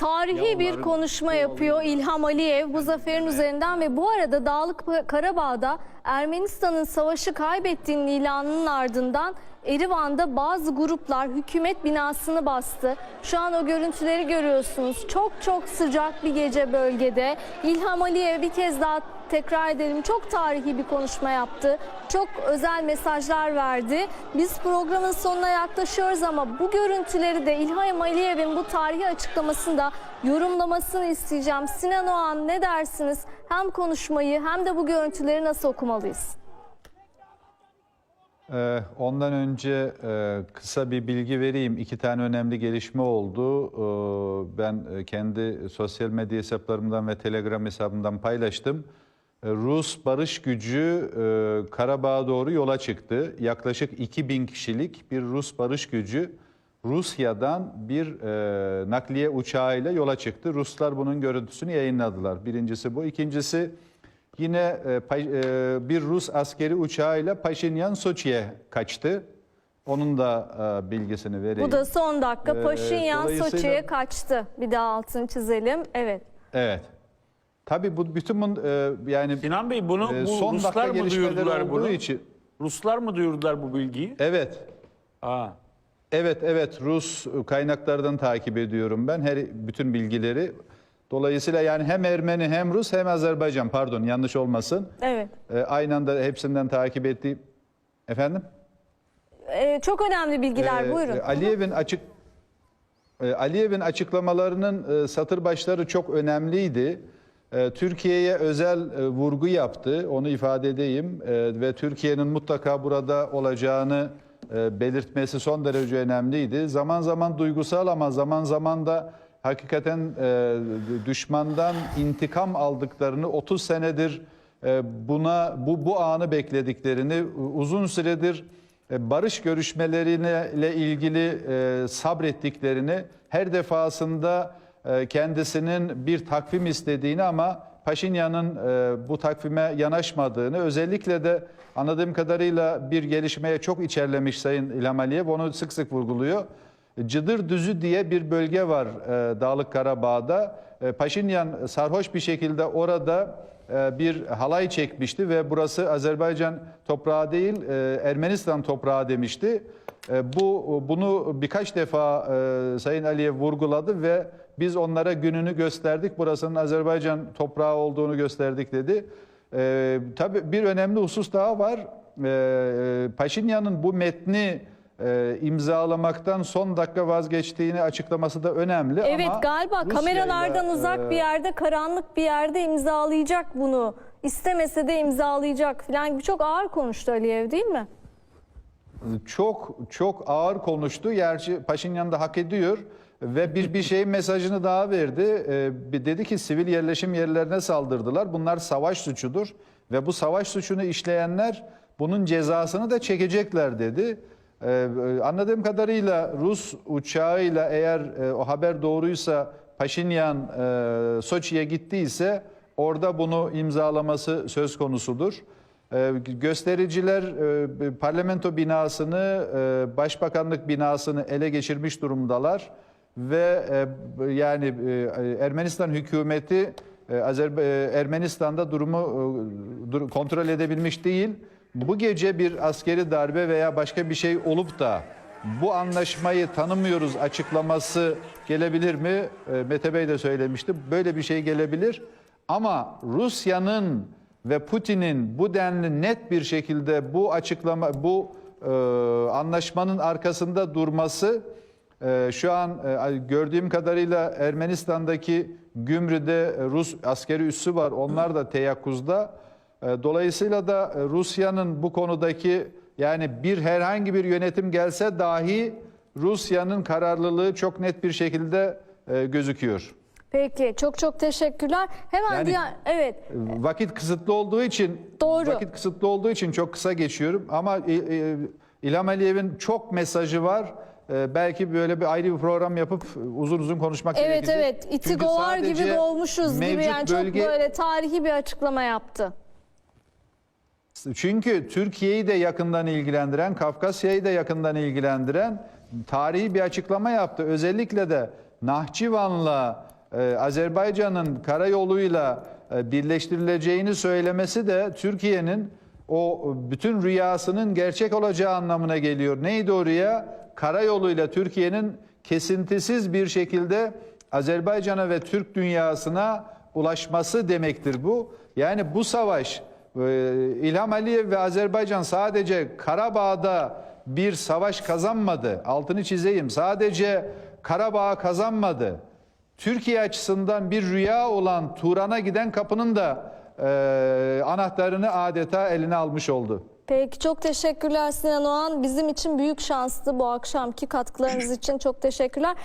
tarihi bir konuşma yapıyor İlham Aliyev bu zaferin üzerinden ve bu arada Dağlık Karabağ'da Ermenistan'ın savaşı kaybettiğinin ilanının ardından Erivan'da bazı gruplar hükümet binasını bastı. Şu an o görüntüleri görüyorsunuz. Çok çok sıcak bir gece bölgede. İlham Aliyev bir kez daha tekrar edelim çok tarihi bir konuşma yaptı. Çok özel mesajlar verdi. Biz programın sonuna yaklaşıyoruz ama bu görüntüleri de İlham Aliyev'in bu tarihi açıklamasında yorumlamasını isteyeceğim. Sinan Oğan ne dersiniz? Hem konuşmayı hem de bu görüntüleri nasıl okumalıyız? Ee, Ondan önce e, kısa bir bilgi vereyim. İki tane önemli gelişme oldu. Ee, Ben e, kendi sosyal medya hesaplarımdan ve Telegram hesabımdan paylaştım. Ee, Rus barış gücü e, Karabağ'a doğru yola çıktı. Yaklaşık 2000 kişilik bir Rus barış gücü Rusya'dan bir e, nakliye uçağıyla yola çıktı. Ruslar bunun görüntüsünü yayınladılar. Birincisi bu. İkincisi Yine e, Pa- e, bir Rus askeri uçağıyla Paşinyan Soçi'ye kaçtı. Onun da e, bilgisini vereyim. Bu da son dakika. Ee, Paşinyan dolayısıyla- Soçi'ye kaçtı. Bir daha altını çizelim. Evet. Evet. Tabii bu bütün bun, e, yani Sinan Bey bunu e, bu son Ruslar dakika mı gelişmeleri duyurdular olduğu bunu? için. Ruslar mı duyurdular bu bilgiyi? Evet. Aa. Evet evet Rus kaynaklardan takip ediyorum ben her bütün bilgileri. Dolayısıyla yani hem Ermeni hem Rus hem Azerbaycan pardon yanlış olmasın. Evet. E, aynı anda hepsinden takip ettiğim efendim Ee, çok önemli bilgiler. Ee, Buyurun. e, Aliyev'in açık e, Aliyev'in açıklamalarının e, satır başları çok önemliydi. E, Türkiye'ye özel e, vurgu yaptı, onu ifade edeyim E, ve Türkiye'nin mutlaka burada olacağını e, belirtmesi son derece önemliydi. Zaman zaman duygusal ama zaman zaman da hakikaten e, düşmandan intikam aldıklarını 30 senedir buna bu bu anı beklediklerini uzun süredir barış görüşmeleriyle ilgili sabrettiklerini her defasında kendisinin bir takvim istediğini ama Paşinyan'ın e, bu takvime yanaşmadığını özellikle de anladığım kadarıyla bir gelişmeye çok içerlemiş Sayın İlham Aliyev onu sık sık vurguluyor. Cıdır Düzü diye bir bölge var e, Dağlık Karabağ'da. E, Paşinyan sarhoş bir şekilde orada e, bir halay çekmişti ve burası Azerbaycan toprağı değil e, Ermenistan toprağı demişti. E, Bu bunu birkaç defa e, Sayın Aliyev vurguladı ve biz onlara gününü gösterdik. Burasının Azerbaycan toprağı olduğunu gösterdik dedi. E, tabii bir önemli husus daha var. E, Paşinyan'ın bu metni e, imzalamaktan son dakika vazgeçtiğini açıklaması da önemli Evet ama galiba Rusya'yla, kameralardan uzak e, bir yerde, karanlık bir yerde imzalayacak bunu. İstemese de imzalayacak falan çok ağır konuştu Aliyev değil mi? çok çok ağır konuştu. Gerçi Paşinyan da hak ediyor ve bir bir şeyin mesajını daha verdi. Ee, dedi ki sivil yerleşim yerlerine saldırdılar. Bunlar savaş suçudur ve bu savaş suçunu işleyenler bunun cezasını da çekecekler dedi. Ee, anladığım kadarıyla Rus uçağıyla eğer e, o haber doğruysa Paşinyan e, Soçi'ye gittiyse orada bunu imzalaması söz konusudur. Ee, Göstericiler e, parlamento binasını, e, başbakanlık binasını ele geçirmiş durumdalar ve e, yani e, Ermenistan hükümeti e, Azerba- e, Ermenistan'da durumu dur- kontrol edebilmiş değil. Bu gece bir askeri darbe veya başka bir şey olup da bu anlaşmayı tanımıyoruz açıklaması gelebilir mi? E, Mete Bey de söylemişti. Böyle bir şey gelebilir. Ama Rusya'nın ve Putin'in bu denli net bir şekilde bu açıklama, bu e, anlaşmanın arkasında durması şu an e, gördüğüm kadarıyla Ermenistan'daki Gümrü'de Rus askeri üssü var. Onlar da teyakkuzda. E, dolayısıyla da Rusya'nın bu konudaki yani bir herhangi bir yönetim gelse dahi Rusya'nın kararlılığı çok net bir şekilde e, gözüküyor. Peki çok çok teşekkürler. Hemen Yani- diğer evet Vakit kısıtlı olduğu için Doğru. vakit kısıtlı olduğu için çok kısa geçiyorum ama e, İlham Aliyev'in çok mesajı var. E, belki böyle bir ayrı bir program yapıp uzun uzun konuşmak evet gerekecek. evet iti Çünkü govar gibi sadece dolmuşuz gibi yani çok bölge- böyle tarihi bir açıklama yaptı. Çünkü Türkiye'yi de yakından ilgilendiren, Kafkasya'yı da yakından ilgilendiren tarihi bir açıklama yaptı. Özellikle de Nahçıvan'la e, Azerbaycan'ın karayoluyla e, birleştirileceğini söylemesi de Türkiye'nin o bütün rüyasının gerçek olacağı anlamına geliyor. Neydi o rüya? Karayoluyla Türkiye'nin kesintisiz bir şekilde Azerbaycan'a ve Türk dünyasına ulaşması demektir bu. Yani bu savaş e, İlham Aliyev ve Azerbaycan sadece Karabağ'da bir savaş kazanmadı. Altını çizeyim. Sadece Karabağ kazanmadı. Türkiye açısından bir rüya olan Turan'a giden kapının da e, anahtarını adeta eline almış oldu. Peki çok teşekkürler Sinan Oğan. Bizim için büyük şanstı bu akşamki katkılarınız için çok teşekkürler.